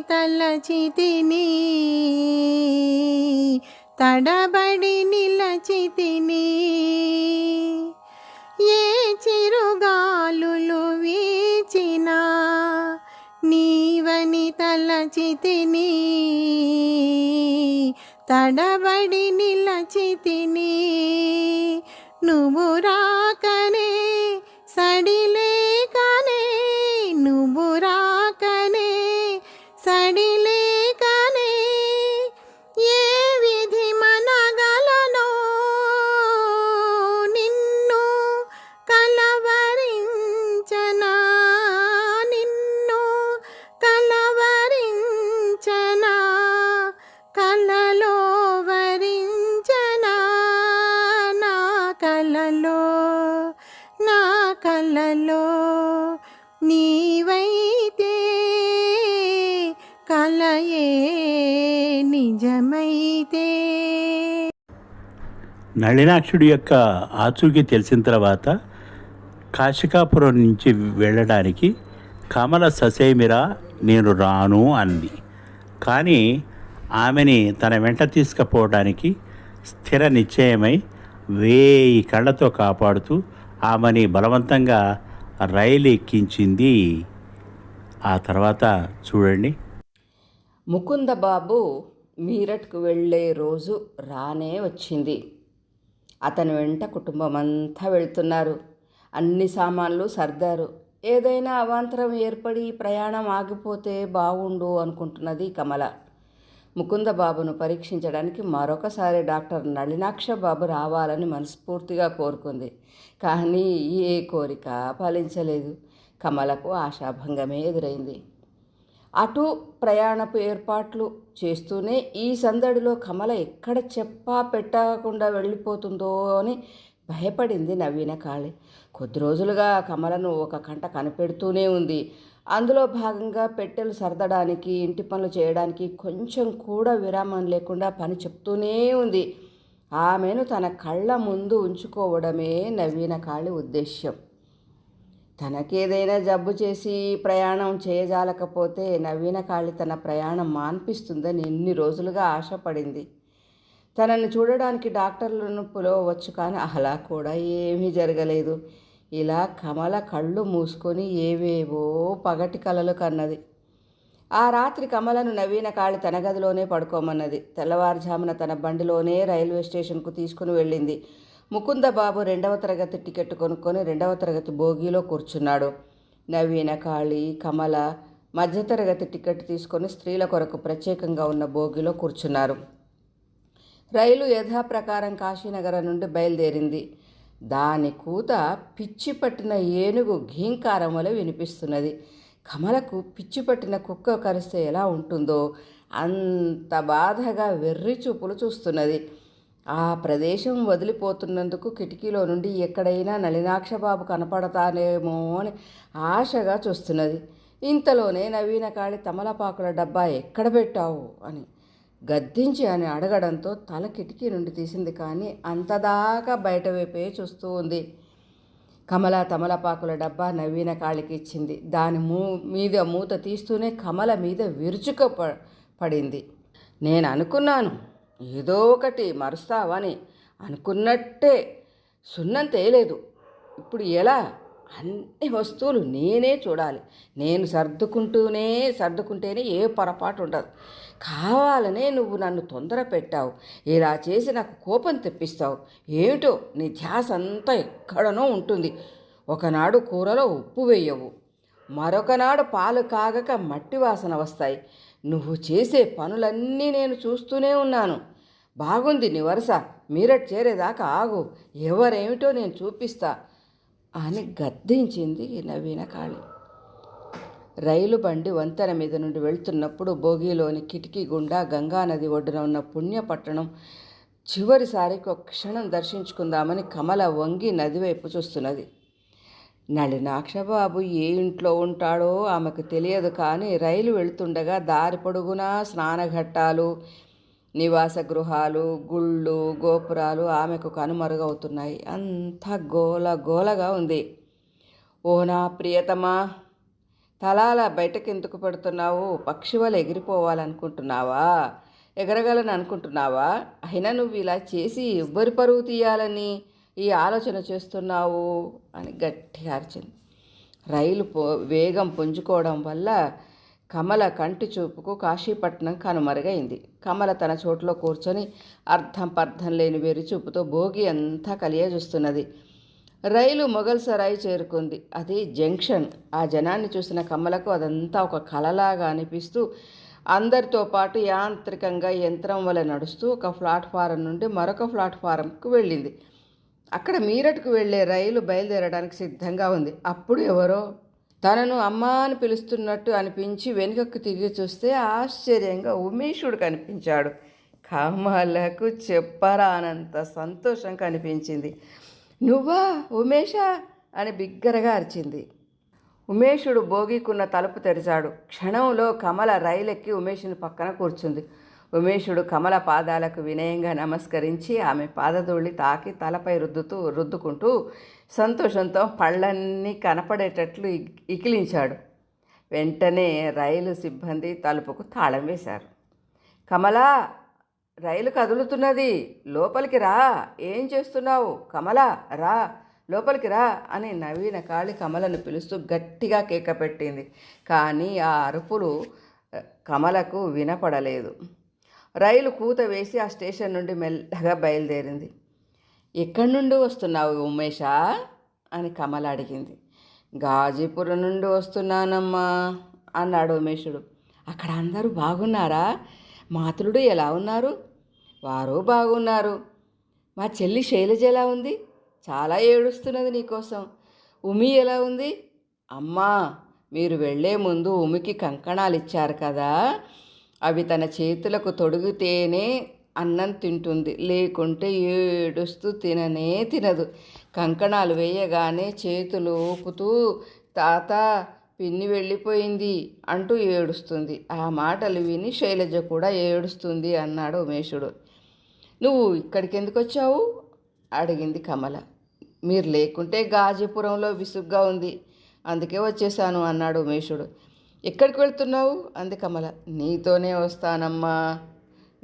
తలచితిని తడబడి నిలచితిని. ఏ చిరుగాలులు వీచినా నీవని తలచితిని తడబడి నిలచితిని. నువ్వు రాకనే సడిలే నళినాక్షుడి యొక్క ఆచూకీ తెలిసిన తర్వాత కాశికాపురం నుంచి వెళ్ళడానికి కమల ససేమిరా నేను రాను అంది. కానీ ఆమెని తన వెంట తీసుకుపోవడానికి స్థిర నిశ్చయమై వేయి కళ్ళతో కాపాడుతూ ఆమెని బలవంతంగా రైలు ఎక్కించింది ఆ తర్వాత చూడండి. ముకుందబాబు మీరట్కు వెళ్ళే రోజు రానే వచ్చింది. అతని వెంట కుటుంబం అంతా వెళ్తున్నారు. అన్ని సామాన్లు సర్దారు. ఏదైనా అవాంతరం ఏర్పడి ప్రయాణం ఆగిపోతే బాగుండు అనుకుంటున్నది కమల. ముకుందబాబును పరీక్షించడానికి మరొకసారి డాక్టర్ నళినాక్ష బాబు రావాలని మనస్ఫూర్తిగా కోరుకుంది. కానీ ఏ కోరిక ఫలించలేదు. కమలకు ఆశాభంగమే ఎదురైంది. అటు ప్రయాణపు ఏర్పాట్లు చేస్తూనే ఈ సందడిలో కమల ఎక్కడ చెప్పా పెట్టకుండా వెళ్ళిపోతుందో అని భయపడింది నవీన కాళి. కొద్ది రోజులుగా కమలను ఒక కంట కనిపెడుతూనే ఉంది. అందులో భాగంగా పెట్టెలు సర్దడానికి ఇంటి పనులు చేయడానికి కొంచెం కూడా విరామం లేకుండా పని చెప్తూనే ఉంది. ఆమెను తన కళ్ళ ముందు ఉంచుకోవడమే నవీన కాళి ఉద్దేశ్యం. తనకేదైనా జబ్బు చేసి ప్రయాణం చేయజాలకపోతే నవీన కాళి తన ప్రయాణం మాన్పిస్తుందని ఎన్ని రోజులుగా ఆశపడింది. తనని చూడడానికి డాక్టర్లను పిలవచ్చు కానీ అలా కూడా ఏమీ జరగలేదు. ఇలా కమల కళ్ళు మూసుకొని ఏవేవో పగటి కలలు కన్నది. ఆ రాత్రి కమలను నవీన కాళి తన గదిలోనే పడుకోమన్నది. తెల్లవారుజామున తన బండిలోనే రైల్వే స్టేషన్కు తీసుకుని వెళ్ళింది. ముకుందబాబు రెండవ తరగతి టికెట్ కొనుక్కొని రెండవ తరగతి బోగీలో కూర్చున్నాడు. నవీన కాళీ కమల మధ్యతరగతి టికెట్ తీసుకొని స్త్రీల కొరకు ప్రత్యేకంగా ఉన్న బోగిలో కూర్చున్నారు. రైలు యథాప్రకారం కాశీనగరం నుండి బయలుదేరింది. దాని కూత పిచ్చి పట్టిన ఏనుగు ఘీంకారం వలె వినిపిస్తున్నది. కమలకు పిచ్చి పట్టిన కుక్క కరిస్తే ఎలా ఉంటుందో అంత బాధగా వెర్రి చూపులు చూస్తున్నది. ఆ ప్రదేశం వదిలిపోతున్నందుకు కిటికీలో నుండి ఎక్కడైనా నళినాక్షబాబు కనపడతానేమో అని ఆశగా చూస్తున్నది. ఇంతలోనే నవీన కాళి తమలపాకుల డబ్బా ఎక్కడ పెట్టావు అని గద్దించి అని అడగడంతో తల కిటికీ నుండి తీసింది కానీ అంతదాకా బయట వైపే చూస్తూ ఉంది. కమల తమలపాకుల డబ్బా నవీన కాళికి ఇచ్చింది. దాని మూ మీద మూత తీస్తూనే కమల మీద విరుచుక ప- పడింది. నేను అనుకున్నాను ఏదో ఒకటి మరుస్తావని అనుకున్నట్టే సున్నం తేలేదు. ఇప్పుడు ఎలా? అన్ని వస్తువులు నేనే చూడాలి. నేను సర్దుకుంటూనే సర్దుకుంటేనే ఏ పొరపాటు ఉండదు. కావాలనే నువ్వు నన్ను తొందర పెట్టావు. ఇలా చేసి నాకు కోపం తెప్పిస్తావు. ఏమిటో నీ ధ్యాస అంతా ఎక్కడనో ఉంటుంది. ఒకనాడు కూరలో ఉప్పు వేయవు. మరొకనాడు పాలు కాగక మట్టి వాసన వస్తాయి. నువ్వు చేసే పనులన్నీ నేను చూస్తూనే ఉన్నాను. బాగుంది నీ వరుస. మీరట్ చేరేదాకా ఆగు. ఎవరేమిటో నేను చూపిస్తా అని గద్దించింది నవీన కాళి. రైలు బండి వంతెన మీద నుండి వెళ్తున్నప్పుడు బోగిలోని కిటికీ గుండా గంగానది ఒడ్డున ఉన్న పుణ్యపట్టణం చివరిసారికి ఒక క్షణం దర్శించుకుందామని కమల వంగి నదివైపు చూస్తున్నది. నళినాక్షబాబు ఏ ఇంట్లో ఉంటాడో ఆమెకు తెలియదు కానీ రైలు వెళ్తుండగా దారి పొడుగునా స్నానఘట్టాలు నివాస గృహాలు గుళ్ళు గోపురాలు ఆమెకు కనుమరుగవుతున్నాయి. అంత గోల గోలగా ఉంది. ఓ నా ప్రియతమా తలాల బయటకు ఎందుకు పెడుతున్నావు? పక్షి వల్ల ఎగిరిపోవాలనుకుంటున్నావా? ఎగరగలని అనుకుంటున్నావా అయినా నువ్వు ఇలా చేసి ఎవ్వరి పరువు తీయాలని ఈ ఆలోచన చేస్తున్నావు అని గట్టిగా అరిచింది. రైలు పో వేగం పుంజుకోవడం వల్ల కమల కంటి చూపుకు కాశీపట్నం కనుమరుగైంది. కమల తన చోట్లో కూర్చొని అర్థం పర్థం లేని వెరి చూపుతో భోగి అంతా కలియజూస్తున్నది రైలు మొఘల్ సరాయి చేరుకుంది. అది జంక్షన్. ఆ జనాన్ని చూసిన కమలకు అదంతా ఒక కలలాగా అనిపిస్తూ అందరితో పాటు యాంత్రికంగా యంత్రం వల్ల నడుస్తూ ఒక ప్లాట్ఫారం నుండి మరొక ప్లాట్ఫారంకు వెళ్ళింది. అక్కడ మీరట్కు వెళ్ళే రైలు బయలుదేరడానికి సిద్ధంగా ఉంది. అప్పుడు ఎవరో తనను అమ్మా అని పిలుస్తున్నట్టు అనిపించి వెనుకకు తిరిగి చూస్తే ఆశ్చర్యంగా ఉమేషుడు కనిపించాడు. కమలకు చెప్పరానంత సంతోషం కనిపించింది. నువ్వా ఉమేష? అని బిగ్గరగా అరిచింది. ఉమేషుడు భోగికున్న తలుపు తెరిచాడు. క్షణంలో కమల రైలెక్కి ఉమేషుని పక్కన కూర్చుంది. ఉమేషుడు కమల పాదాలకు వినయంగా నమస్కరించి ఆమె పాదధూళి తాకి తలపై రుద్దుతూ రుద్దుకుంటూ సంతోషంతో పళ్ళన్నీ కనపడేటట్లు ఇకిలించాడు. వెంటనే రైలు సిబ్బంది తలుపుకు తాళం వేశారు. కమలా రైలు కదులుతున్నది. లోపలికి రా. ఏం చేస్తున్నావు? కమలా రా. లోపలికి రా అని నవీన కాళి కమలను పిలుస్తూ గట్టిగా కేక పెట్టింది. కానీ ఆ అరుపులు కమలకు వినపడలేదు. రైలు కూత వేసి ఆ స్టేషన్ నుండి మెల్లగా బయలుదేరింది. ఎక్కడి నుండి వస్తున్నావు ఉమేషా? అని కమల అడిగింది. గాజీపురం నుండి వస్తున్నానమ్మా అన్నాడు ఉమేషుడు. అక్కడ అందరూ బాగున్నారా? మాతృడు ఎలా ఉన్నారు? వారు బాగున్నారు. మా చెల్లి శైలజ ఎలా ఉంది? చాలా ఏడుస్తున్నది నీకోసం. ఉమి ఎలా ఉంది? అమ్మా మీరు వెళ్ళే ముందు ఉమికి కంకణాలు ఇచ్చారు కదా. అవి తన చేతులకు తొడిగితేనే అన్నం తింటుంది. లేకుంటే ఏడుస్తూ తిననే తినదు. కంకణాలు వేయగానే చేతులు ఊపుతూ తాత పిన్ని వెళ్ళిపోయింది అంటూ ఏడుస్తుంది. ఆ మాటలు విని శైలజ కూడా ఏడుస్తుంది అన్నాడు ఉమేషుడు. నువ్వు ఇక్కడికి ఎందుకు వచ్చావు అడిగింది కమల. మీరు లేకుంటే గాజీపురంలో విసుగ్గా ఉంది. అందుకే వచ్చేసాను అన్నాడు ఉమేషుడు. ఎక్కడికి వెళ్తున్నావు? అంది కమల. నీతోనే వస్తానమ్మా.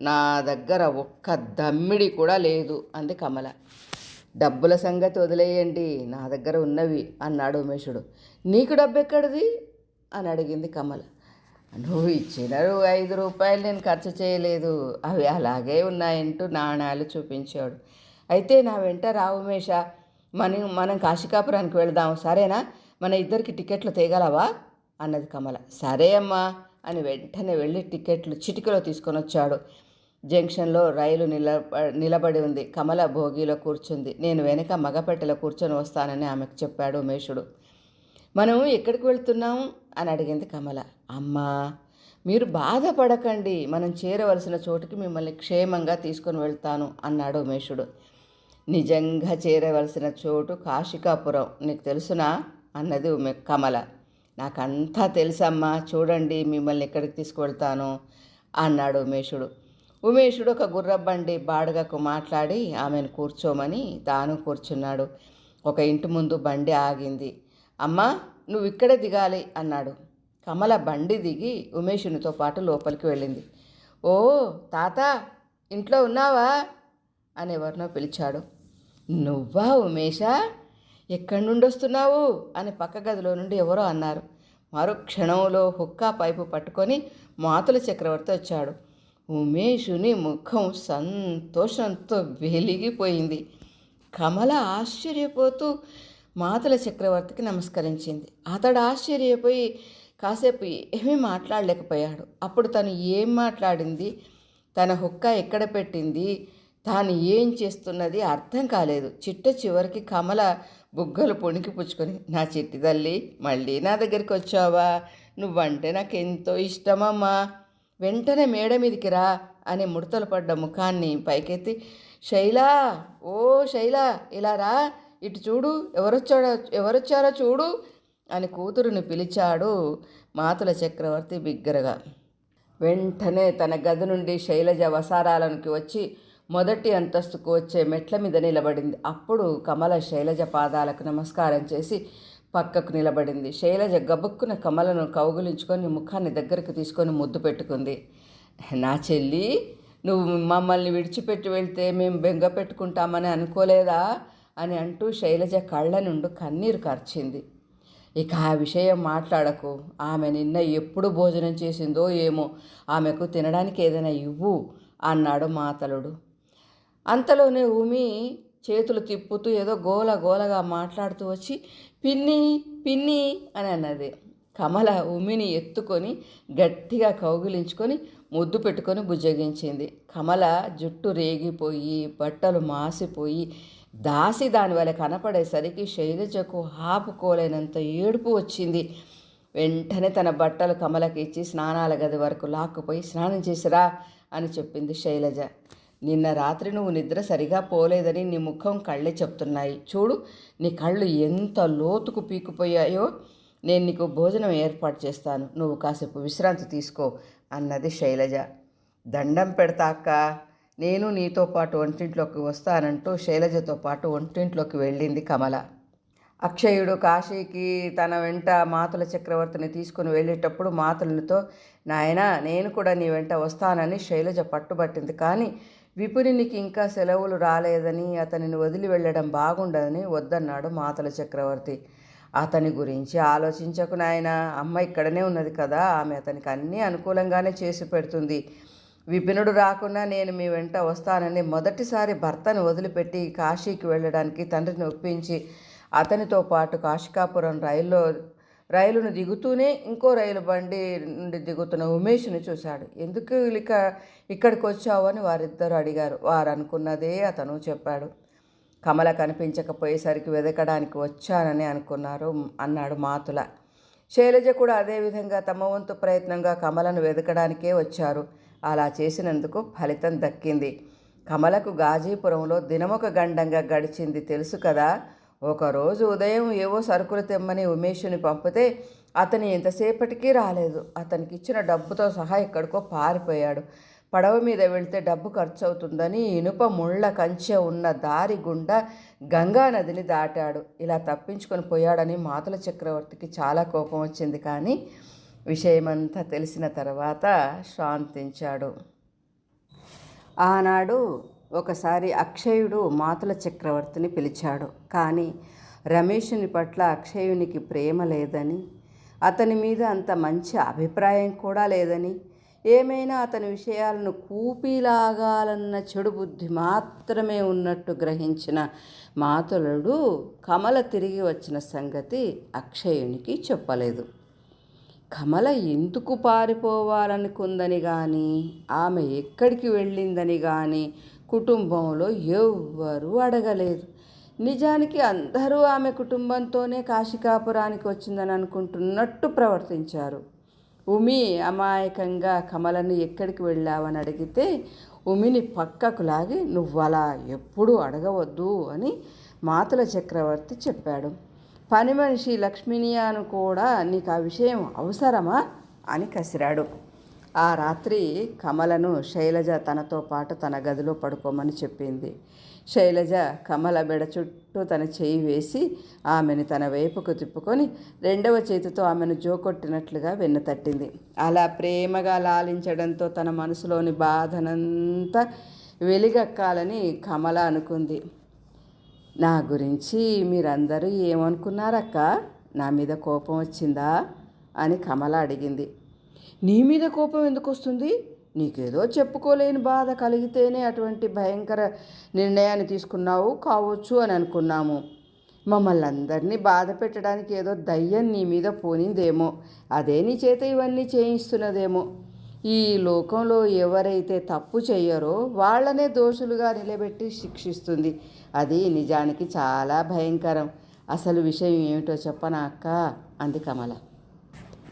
నా దగ్గర ఒక్క దమ్మిడి కూడా లేదు అంది కమల. డబ్బుల సంగతి వదిలేయండి నా దగ్గర ఉన్నవి అన్నాడు ఉమేషుడు. నీకు డబ్బు ఎక్కడిది అని అడిగింది కమల. నువ్వు ఇచ్చిన ఐదు రూపాయలు నేను ఖర్చు చేయలేదు అవి అలాగే ఉన్నాయంటూ నాణాలు చూపించాడు. అయితే నా వెంట రా ఉమేష. మనం మనం కాశీకాపురానికి వెళదాం సరేనా? మన ఇద్దరికి టికెట్లు తేగలవా? అన్నది కమల. సరే అమ్మా అని వెంటనే వెళ్ళి టికెట్లు చిటికలో తీసుకొని వచ్చాడు. జంక్షన్లో రైలు నిలబ నిలబడి ఉంది. కమల భోగిలో కూర్చుంది. నేను వెనక మగపెట్టెలో కూర్చొని వస్తానని ఆమెకు చెప్పాడు ఉమేషుడు. మనం ఎక్కడికి వెళ్తున్నాం? అని అడిగింది కమల. అమ్మా మీరు బాధపడకండి. మనం చేరవలసిన చోటుకి మిమ్మల్ని క్షేమంగా తీసుకొని వెళ్తాను అన్నాడు ఉమేషుడు. నిజంగా చేరవలసిన చోటు కాశికాపురం నీకు తెలుసునా? అన్నది కమల. నాకంతా తెలుసమ్మా చూడండి మిమ్మల్ని ఎక్కడికి తీసుకువెళ్తాను అన్నాడు ఉమేషుడు. ఉమేషుడు ఒక గుర్రబండి బాడుగకు మాట్లాడి ఆమెను కూర్చోమని తాను కూర్చున్నాడు. ఒక ఇంటి ముందు బండి ఆగింది. అమ్మా నువ్వు ఇక్కడే దిగాలి అన్నాడు. కమల బండి దిగి ఉమేషునితో పాటు లోపలికి వెళ్ళింది. ఓ తాత ఇంట్లో ఉన్నావా? అని ఎవరినో పిలిచాడు. నువ్వా ఉమేషా? ఎక్కడి నుండి వస్తున్నావు అని పక్క గదిలో నుండి ఎవరో అన్నారు. మరో క్షణంలో హుక్కా పైపు పట్టుకొని మాతుల చక్రవర్తి వచ్చాడు. ఉమేషుని ముఖం సంతోషంతో వెలిగిపోయింది. కమల ఆశ్చర్యపోతూ మాతల చక్రవర్తికి నమస్కరించింది. అతడు ఆశ్చర్యపోయి కాసేపు ఏమీ మాట్లాడలేకపోయాడు. అప్పుడు తను ఏం మాట్లాడింది? తన హుక్క ఎక్కడ పెట్టింది? తాను ఏం చేస్తున్నది అర్థం కాలేదు. చిట్ట చివరికి కమల బుగ్గలు పుణికిపుచ్చుకొని నా చిట్టి తల్లి మళ్ళీ నా దగ్గరికి వచ్చావా? నువ్వంటే నాకెంతో ఇష్టమమ్మా. వెంటనే మేడ మీదికి రా అని ముడతలు పడ్డ ముఖాన్ని పైకెత్తి శైలా ఓ శైలా ఇలా రా. ఇటు చూడు ఎవరొచ్చాడో ఎవరొచ్చారో చూడు అని కూతురుని పిలిచాడు మాతుల చక్రవర్తి బిగ్గరగా. వెంటనే తన గది నుండి శైలజ వసారాలనికి వచ్చి మొదటి అంతస్తుకు వచ్చే మెట్ల మీద నిలబడింది. అప్పుడు కమల శైలజ పాదాలకు నమస్కారం చేసి పక్కకు నిలబడింది. శైలజ గబుక్కున కమలను కౌగులించుకొని ముఖాన్ని దగ్గరకు తీసుకొని ముద్దు పెట్టుకుంది. నా చెల్లి నువ్వు మమ్మల్ని విడిచిపెట్టి వెళ్తే మేము బెంగ పెట్టుకుంటామని అనుకోలేదా? అని అంటూ శైలజ కళ్ళ నుండి కన్నీరు కార్చింది. ఇక ఆ విషయం మాట్లాడకు. ఆమె నిన్న ఎప్పుడు భోజనం చేసిందో ఏమో ఆమెకు తినడానికి ఏదైనా ఇవ్వు అన్నాడు మాతలుడు. అంతలోనే ఉమి చేతులు తిప్పుతూ ఏదో గోల గోలగా మాట్లాడుతూ వచ్చి పిన్ని పిన్ని అని అన్నది. కమల ఉమిని ఎత్తుకొని గట్టిగా కౌగిలించుకొని ముద్దు పెట్టుకొని బుజ్జగించింది. కమల జుట్టు రేగిపోయి బట్టలు మాసిపోయి దాసి దానివల్ల కనపడేసరికి శైలజకు ఆపుకోలేనంత ఏడుపు వచ్చింది. వెంటనే తన బట్టలు కమలకి ఇచ్చి స్నానాల గది వరకు లాక్కుపోయి స్నానం చేసిరా అని చెప్పింది శైలజ. నిన్న రాత్రి నువ్వు నిద్ర సరిగా పోలేదని నీ ముఖం కళ్ళే చెప్తున్నాయి. చూడు నీ కళ్ళు ఎంత లోతుకు పీకిపోయాయో నేను నీకు భోజనం ఏర్పాటు చేస్తాను. నువ్వు కాసేపు విశ్రాంతి తీసుకో అన్నది శైలజ. దండం పెడతా అక్క. నేను నీతో పాటు వంటింట్లోకి వస్తానంటూ శైలజతో పాటు వంటింట్లోకి వెళ్ళింది కమల. అక్షయుడు కాశీకి తన వెంట మాతుల చక్రవర్తిని తీసుకుని వెళ్ళేటప్పుడు మాతులతో నాయన నేను కూడా నీ వెంట వస్తానని శైలజ పట్టుబట్టింది. కానీ విపునికి ఇంకా సెలవులు రాలేదని అతనిని వదిలి వెళ్ళడం బాగుండదని వద్దన్నాడు మాతల చక్రవర్తి. అతని గురించి ఆలోచించకు నాయన అమ్మ ఇక్కడనే ఉన్నది కదా ఆమె అతనికి అన్నీ అనుకూలంగానే చేసి పెడుతుంది. విపినుడు రాకుండా నేను మీ వెంట వస్తానని మొదటిసారి భర్తను వదిలిపెట్టి కాశీకి వెళ్ళడానికి తండ్రిని ఒప్పించి అతనితో పాటు కాశికాపురం రైల్లో రైలును దిగుతూనే ఇంకో రైలు బండి నుండి దిగుతున్న ఉమేష్ని చూశాడు. ఎందుకు ఇక ఇక్కడికి వచ్చావు? అని వారిద్దరు అడిగారు. వారు అనుకున్నదే అతను చెప్పాడు. కమల కనిపించకపోయేసరికి వెదకడానికి వచ్చానని అనుకున్నారు అన్నాడు మాతుల. శైలజ కూడా అదేవిధంగా తమ వంతు ప్రయత్నంగా కమలను వెదకడానికే వచ్చారు. అలా చేసినందుకు ఫలితం దక్కింది. కమలకు గాజీపురంలో దినమొక గండంగా గడిచింది తెలుసు కదా. ఒకరోజు ఉదయం ఏవో సరుకులు తెమ్మని ఉమేషుని పంపితే అతను ఎంతసేపటికి రాలేదు. అతనికి ఇచ్చిన డబ్బుతో సహా ఎక్కడికో పారిపోయాడు. పడవ మీద వెళ్తే డబ్బు ఖర్చు అవుతుందని ఇనుప ముళ్ళ కంచె ఉన్న దారి గుండా గంగా నదిని దాటాడు. ఇలా తప్పించుకొని పోయాడని మాతల చక్రవర్తికి చాలా కోపం వచ్చింది. కానీ విషయమంతా తెలిసిన తర్వాత శాంతించాడు. ఆనాడు ఒకసారి అక్షయుడు మాతుల చక్రవర్తిని పిలిచాడు. కానీ రమేషుని పట్ల అక్షయునికి ప్రేమ లేదని అతని మీద అంత మంచి అభిప్రాయం కూడా లేదని ఏమైనా అతని విషయాలను కూపిలాగాలన్న చెడు బుద్ధి మాత్రమే ఉన్నట్టు గ్రహించిన మాతులుడు కమల తిరిగి వచ్చిన సంగతి అక్షయునికి చెప్పలేదు. కమల ఎందుకు పారిపోవాలనుకుందని కానీ ఆమె ఎక్కడికి వెళ్ళిందని కానీ కుటుంబంలో ఎవ్వరూ అడగలేదు నిజానికి అందరూ ఆమె కుటుంబంతోనే కాశికాపురానికి వచ్చిందని అనుకుంటున్నట్టు ప్రవర్తించారు. ఉమి అమాయకంగా కమలను ఎక్కడికి వెళ్ళావని అడిగితే ఉమిని పక్కకు లాగి నువ్వు అలా ఎప్పుడూ అడగవద్దు అని మాతుల చక్రవర్తి చెప్పాడు. పని మనిషి లక్ష్మినియాను కూడా నీకు ఆ విషయం అవసరమా? అని కసిరాడు. ఆ రాత్రి కమలను శైలజ తనతో పాటు తన గదిలో పడుకోమని చెప్పింది. శైలజ కమల బెడ చుట్టూ తన చేయి వేసి ఆమెను తన వైపుకు తిప్పుకొని రెండవ చేతితో ఆమెను జోకొట్టినట్లుగా వెన్ను తట్టింది. అలా ప్రేమగా లాలించడంతో తన మనసులోని బాధనంతా వెలిగక్కాలని కమల అనుకుంది. నా గురించి మీరందరూ ఏమనుకున్నారక్క? నా మీద కోపం వచ్చిందా? అని కమల అడిగింది. నీ మీద కోపం ఎందుకు వస్తుంది? నీకేదో చెప్పుకోలేని బాధ కలిగితేనే అటువంటి భయంకర నిర్ణయాన్ని తీసుకున్నావు కావచ్చు అని అనుకున్నాము. మమ్మల్ని అందరినీ బాధ పెట్టడానికి ఏదో దయ్యం నీ మీద పోనిందేమో. అదే నీ చేత ఇవన్నీ చేయిస్తున్నదేమో. ఈ లోకంలో ఎవరైతే తప్పు చేయరో వాళ్ళనే దోషులుగా నిలబెట్టి శిక్షిస్తుంది. అది నిజానికి చాలా భయంకరం. అసలు విషయం ఏమిటో చెప్పనా అక్క? అంది కమల.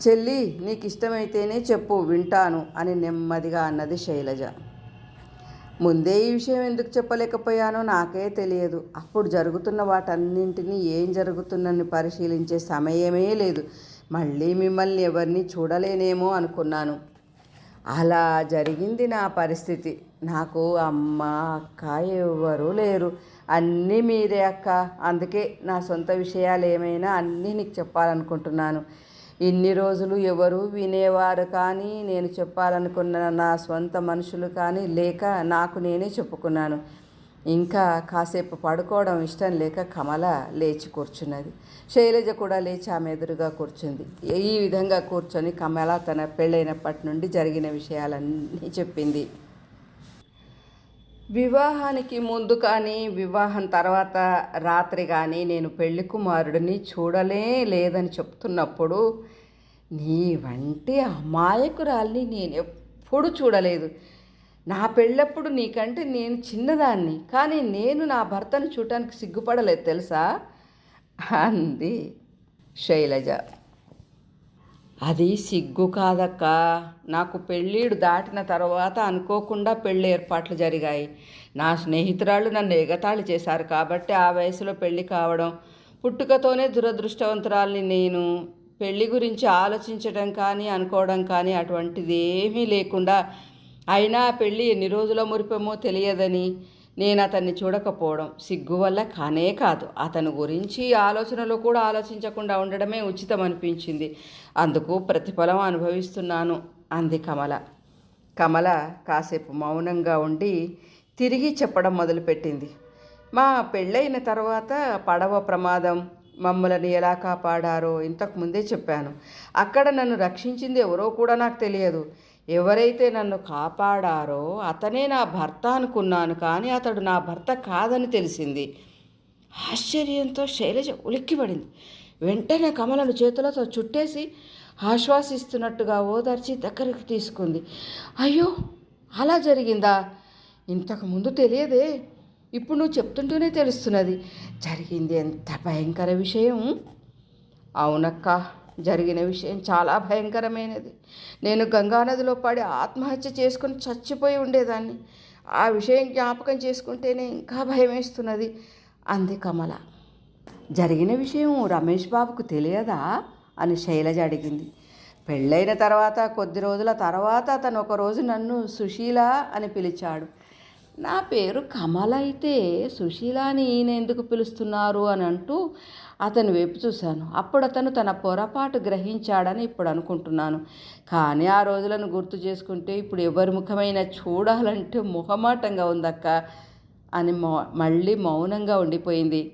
చెల్లి నీకు ఇష్టమైతేనే చెప్పు వింటాను అని నెమ్మదిగా అన్నది శైలజ. ముందే ఈ విషయం ఎందుకు చెప్పలేకపోయానో నాకే తెలియదు. అప్పుడు జరుగుతున్న వాటన్నింటినీ ఏం జరుగుతుందని పరిశీలించే సమయమే లేదు. మళ్ళీ మిమ్మల్ని ఎవరిని చూడలేనేమో అనుకున్నాను. అలా జరిగింది నా పరిస్థితి. నాకు అమ్మ అక్క ఎవ్వరూ లేరు. అన్నీ మీరే అక్క. అందుకే నా సొంత విషయాలు ఏమైనా అన్నీ నీకు చెప్పాలనుకుంటున్నాను. ఇన్ని రోజులు ఎవరు వినేవారు కానీ నేను చెప్పాలనుకున్న నా స్వంత మనుషులు కానీ లేక నాకు నేనే చెప్పుకున్నాను. ఇంకా కాసేపు పడుకోవడం ఇష్టం లేక కమల లేచి కూర్చున్నది. శైలజ కూడా లేచి ఆమె ఎదురుగా కూర్చుంది. ఈ విధంగా కూర్చొని కమల తన పెళ్ళైనప్పటి నుండి జరిగిన విషయాలన్నీ చెప్పింది. వివాహానికి ముందు కానీ వివాహం తర్వాత రాత్రి కానీ నేను పెళ్ళి కుమారుడిని చూడలే లేదని చెప్తున్నప్పుడు నీ వంటి అమాయకురాల్ని నేను ఎప్పుడు చూడలేదు. నా పెళ్ళప్పుడు నీకంటే నేను చిన్నదాన్ని కానీ నేను నా భర్తను చూడటానికి సిగ్గుపడలేదు తెలుసా? అంది శైలజ. అది సిగ్గు కాదక్క. నాకు పెళ్ళిడు దాటిన తర్వాత అనుకోకుండా పెళ్ళి ఏర్పాట్లు జరిగాయి. నా స్నేహితురాళ్ళు నన్ను ఎగతాళి చేశారు కాబట్టి ఆ వయసులో పెళ్ళి కావడం పుట్టుకతోనే దురదృష్టవంతురాల్ని నేను పెళ్ళి గురించి ఆలోచించడం కానీ అనుకోవడం కానీ అటువంటిది ఏమీ లేకుండా అయినా పెళ్ళి ఎన్ని రోజుల మురిపమో తెలియదని నేను అతన్ని చూడకపోవడం సిగ్గు వల్ల కానే కాదు. అతని గురించి ఆలోచనలో కూడా ఆలోచించకుండా ఉండడమే ఉచితం అనిపించింది అందుకు ప్రతిఫలం అనుభవిస్తున్నాను అంది కమల. కమల కాసేపు మౌనంగా ఉండి తిరిగి చెప్పడం మొదలుపెట్టింది. మా పెళ్ళైన తర్వాత పడవ ప్రమాదం మమ్మల్ని ఎలా కాపాడారో ఇంతకు ముందే చెప్పాను. అక్కడ నన్ను రక్షించింది ఎవరో కూడా నాకు తెలియదు. ఎవరైతే నన్ను కాపాడారో అతనే నా భర్త అనుకున్నాను కానీ అతడు నా భర్త కాదని తెలిసింది. ఆశ్చర్యంతో శైలజ ఉలిక్కిపడింది. వెంటనే కమలను చేతులతో చుట్టేసి ఆశ్వాసిస్తున్నట్టుగా ఓదార్చి దగ్గరికి తీసుకుంది. అయ్యో అలా జరిగిందా? ఇంతకుముందు తెలియదే. ఇప్పుడు నువ్వు చెప్తుంటూనే తెలుస్తున్నది. జరిగింది ఎంత భయంకర విషయం? అవునక్కా. జరిగిన విషయం చాలా భయంకరమైనది. నేను గంగానదిలో పడి ఆత్మహత్య చేసుకుని చచ్చిపోయి ఉండేదాన్ని. ఆ విషయం జ్ఞాపకం చేసుకుంటేనే ఇంకా భయం వేస్తున్నది అంది కమల. జరిగిన విషయం రమేష్ బాబుకు తెలియదా? అని శైలజ అడిగింది. పెళ్ళైన తర్వాత కొద్ది రోజుల తర్వాత అతను ఒకరోజు నన్ను సుశీల అని పిలిచాడు. నా పేరు కమల అయితే సుశీలాని ఈయన ఎందుకు పిలుస్తున్నారు అని అంటూ అతని వైపు చూశాను. అప్పుడు అతను తన పొరపాటు గ్రహించాడని ఇప్పుడు అనుకుంటున్నాను. కానీ ఆ రోజులను గుర్తు చేసుకుంటే ఇప్పుడు ఎవరి ముఖమైనా చూడాలంటే మొహమాటంగా ఉందక్క అని మౌ మళ్ళీ మౌనంగా ఉండిపోయింది.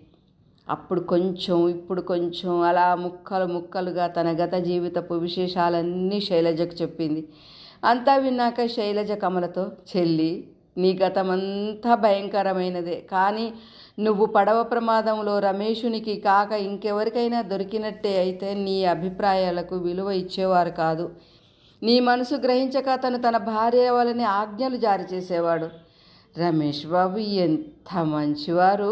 అప్పుడు కొంచెం ఇప్పుడు కొంచెం అలా ముక్కలు ముక్కలుగా తన గత జీవితపు విశేషాలన్నీ శైలజకు చెప్పింది. అంతా విన్నాక శైలజ కమలతో చెల్లి నీ గతమంతా భయంకరమైనదే. కానీ నువ్వు పడవ ప్రమాదంలో రమేషునికి కాక ఇంకెవరికైనా దొరికినట్టే అయితే నీ అభిప్రాయాలకు విలువ ఇచ్చేవారు కాదు. నీ మనసు గ్రహించక అతను తన భార్య వలని ఆజ్ఞలు జారీ చేసేవాడు. రమేష్ బాబు ఎంత మంచివారు!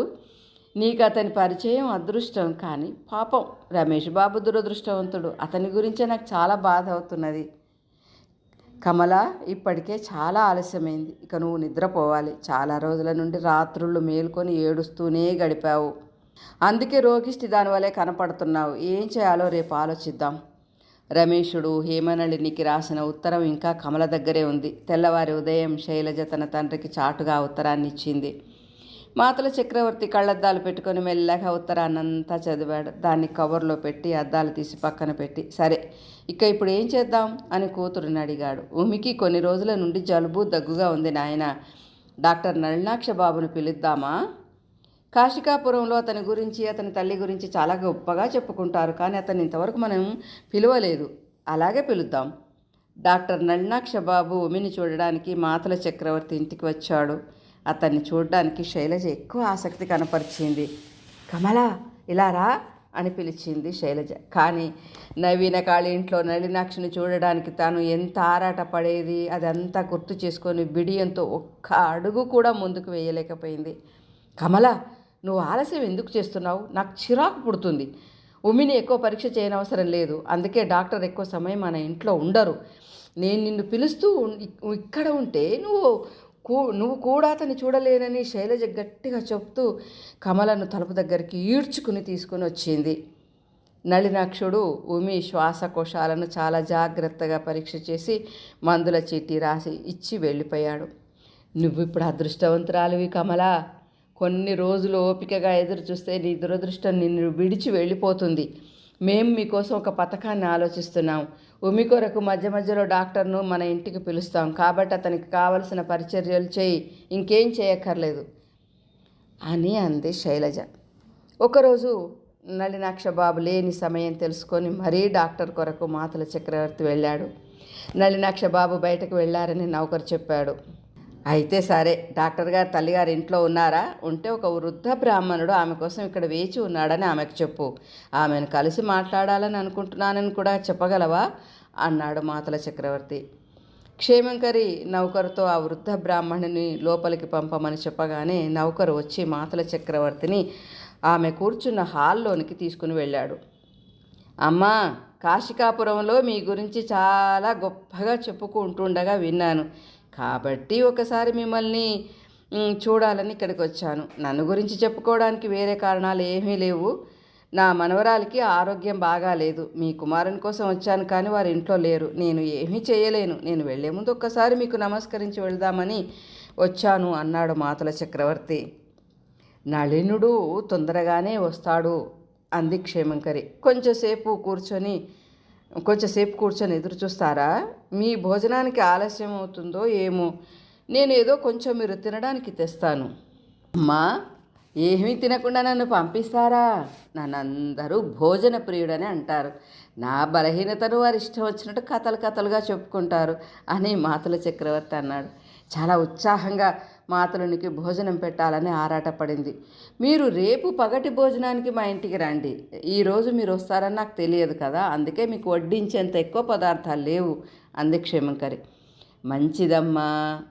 నీకు అతని పరిచయం అదృష్టం కానీ పాపం రమేష్ బాబు దురదృష్టవంతుడు. అతని గురించే నాకు చాలా బాధ అవుతున్నది. కమల ఇప్పటికే చాలా ఆలస్యమైంది. ఇక నువ్వు నిద్రపోవాలి. చాలా రోజుల నుండి రాత్రుళ్ళు మేలుకొని ఏడుస్తూనే గడిపావు. అందుకే రోగిష్టి దానివల్లే కనపడుతున్నావు. ఏం చేయాలో రేపు ఆలోచిద్దాం. రమేషుడు హేమనళినికి రాసిన ఉత్తరం ఇంకా కమల దగ్గరే ఉంది. తెల్లవారి ఉదయం శైలజ తన తండ్రికి చాటుగా ఉత్తరాన్ని ఇచ్చింది మాతల చక్రవర్తి కళ్ళద్దాలు పెట్టుకొని మెల్లగా ఉత్తరాన్నంతా చదివాడు. దాన్ని కవర్లో పెట్టి అద్దాలు తీసి పక్కన పెట్టి సరే ఇక ఇప్పుడు ఏం చేద్దాం అని కూతురుని అడిగాడు. ఉమికి కొన్ని రోజుల నుండి జలుబు దగ్గుగా ఉంది నాయన. డాక్టర్ నళినాక్ష బాబును పిలుద్దామా? కాశికాపురంలో అతని గురించి అతని తల్లి గురించి చాలా గొప్పగా చెప్పుకుంటారు కానీ అతన్ని ఇంతవరకు మనం పిలవలేదు. అలాగే పిలుద్దాం. డాక్టర్ నళినాక్ష బాబు ఉమిని చూడడానికి మాతల చక్రవర్తి ఇంటికి వచ్చాడు. అతన్ని చూడడానికి శైలజ ఎక్కువ ఆసక్తి కనపరిచింది. కమల ఇలా రా అని పిలిచింది శైలజ. కానీ నవీన కాళి ఇంట్లో నళినాక్షిని చూడడానికి తాను ఎంత ఆరాట పడేది అదంతా గుర్తు చేసుకొని బిడియంతో ఒక్క అడుగు కూడా ముందుకు వేయలేకపోయింది. కమల నువ్వు ఆలస్యం ఎందుకు చేస్తున్నావు? నాకు చిరాకు పుడుతుంది. ఉమిని ఎక్కువ పరీక్ష చేయనవసరం లేదు. అందుకే డాక్టర్ ఎక్కువ సమయం మన ఇంట్లో ఉండరు. నేను నిన్ను పిలుస్తూ ఇక్కడ ఉంటే నువ్వు కూ నువ్వు కూడా అతన్ని చూడలేనని శైలజ గట్టిగా చెప్తూ కమలను తలుపు దగ్గరికి ఈడ్చుకుని తీసుకుని వచ్చింది. నళినాక్షుడు ఉమి శ్వాసకోశాలను చాలా జాగ్రత్తగా పరీక్ష చేసి మందుల చీటీ రాసి ఇచ్చి వెళ్ళిపోయాడు. నువ్వు ఇప్పుడు అదృష్టవంతురాలివి కమల. కొన్ని రోజులు ఓపికగా ఎదురు చూస్తే నీ దురదృష్టం నిన్ను విడిచి వెళ్ళిపోతుంది. మేము మీకోసం ఒక పథకాన్ని ఆలోచిస్తున్నాం. ఉమి కొరకు మధ్య మధ్యలో డాక్టర్ను మన ఇంటికి పిలుస్తాం. కాబట్టి అతనికి కావలసిన పరిచర్యలు చేయి. ఇంకేం చేయక్కర్లేదు. అని అంది శైలజ. ఒకరోజు నళినాక్ష బాబు లేని సమయం తెలుసుకొని మరీ డాక్టర్ కొరకు మాతల చక్రవర్తి వెళ్ళాడు. నళినాక్ష బాబు బయటకు వెళ్ళారని నౌకరు చెప్పాడు. అయితే సరే డాక్టర్ గారు తల్లిగారు ఇంట్లో ఉన్నారా? ఉంటే ఒక వృద్ధ బ్రాహ్మణుడు ఆమె కోసం ఇక్కడ వేచి ఉన్నాడని ఆమెకు చెప్పు. ఆమెను కలిసి మాట్లాడాలని అనుకుంటున్నానని కూడా చెప్పగలవా? అన్నాడు మాతల చక్రవర్తి. క్షేమంకరి నౌకరుతో ఆ వృద్ధ బ్రాహ్మణుని లోపలికి పంపమని చెప్పగానే నౌకరు వచ్చి మాతల చక్రవర్తిని ఆమె కూర్చున్న హాల్లోనికి తీసుకుని వెళ్ళాడు. అమ్మా కాశికాపురంలో మీ గురించి చాలా గొప్పగా చెప్పుకుంటుండగా విన్నాను. కాబట్టి ఒకసారి మిమ్మల్ని చూడాలని ఇక్కడికి వచ్చాను నన్ను గురించి చెప్పుకోవడానికి వేరే కారణాలు ఏమీ లేవు. నా మనవరాలికి ఆరోగ్యం బాగాలేదు మీ కుమారుని కోసం వచ్చాను కానీ వారి ఇంట్లో లేరు. నేను ఏమీ చేయలేను. నేను వెళ్ళే ముందు ఒక్కసారి మీకు నమస్కరించి వెళ్దామని వచ్చాను అన్నాడు మాతల చక్రవర్తి. నళినుడు తొందరగానే వస్తాడు అంది క్షేమంకరి. కొంచెంసేపు కూర్చొని కొంచెంసేపు కూర్చొని ఎదురు చూస్తారా? మీ భోజనానికి ఆలస్యం అవుతుందో ఏమో? నేను ఏదో కొంచెం మీరు తినడానికి తెస్తాను. అమ్మా ఏమీ తినకుండా నన్ను పంపిస్తారా? నన్ను అందరూ భోజన ప్రియుడని అంటారు. నా బలహీనతను వారి ఇష్టం వచ్చినట్టు కథలు కథలుగా చెప్పుకుంటారు అని మాతల చక్రవర్తి అన్నాడు. చాలా ఉత్సాహంగా మాతలునికి భోజనం పెట్టాలని ఆరాటపడింది. మీరు రేపు పగటి భోజనానికి మా ఇంటికి రండి. ఈరోజు మీరు వస్తారని నాకు తెలియదు కదా అందుకే మీకు వడ్డించేంత ఎక్కువ పదార్థాలు లేవు అంది క్షేమంకరి. మంచిదమ్మా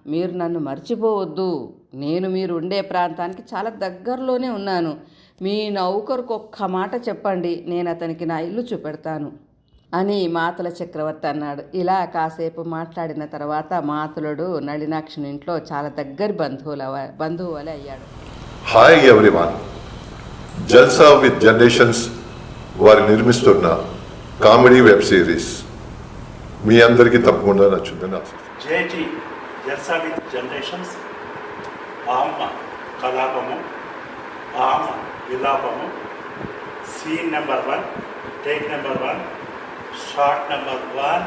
మీరు నన్ను మర్చిపోవద్దు. నేను మీరు ఉండే ప్రాంతానికి చాలా దగ్గరలోనే ఉన్నాను. మీ నౌకరుకు ఒక్క మాట చెప్పండి నేను అతనికి నా ఇల్లు చూపెడతాను. అని మాతల చక్రవర్తి అన్నాడు. ఇలా కాసేపు మాట్లాడిన తర్వాత మాతులుడు నళినాక్షుని ఇంట్లో చాలా దగ్గర బంధువుల బంధువు వలె అయ్యాడు. Hi everyone Jalsa with generations వారి నిర్మిస్తున్న కామెడీ వెబ్ సిరీస్. మీ అందరికీ తప్పకుండా నచ్చుతుందని ఆశిస్తున్నాను. జేజీ జల్సా విత్ జనరేషన్స్ ఆమ్మ కలాపము ఆమ విలాపము scene number one take number one shot number one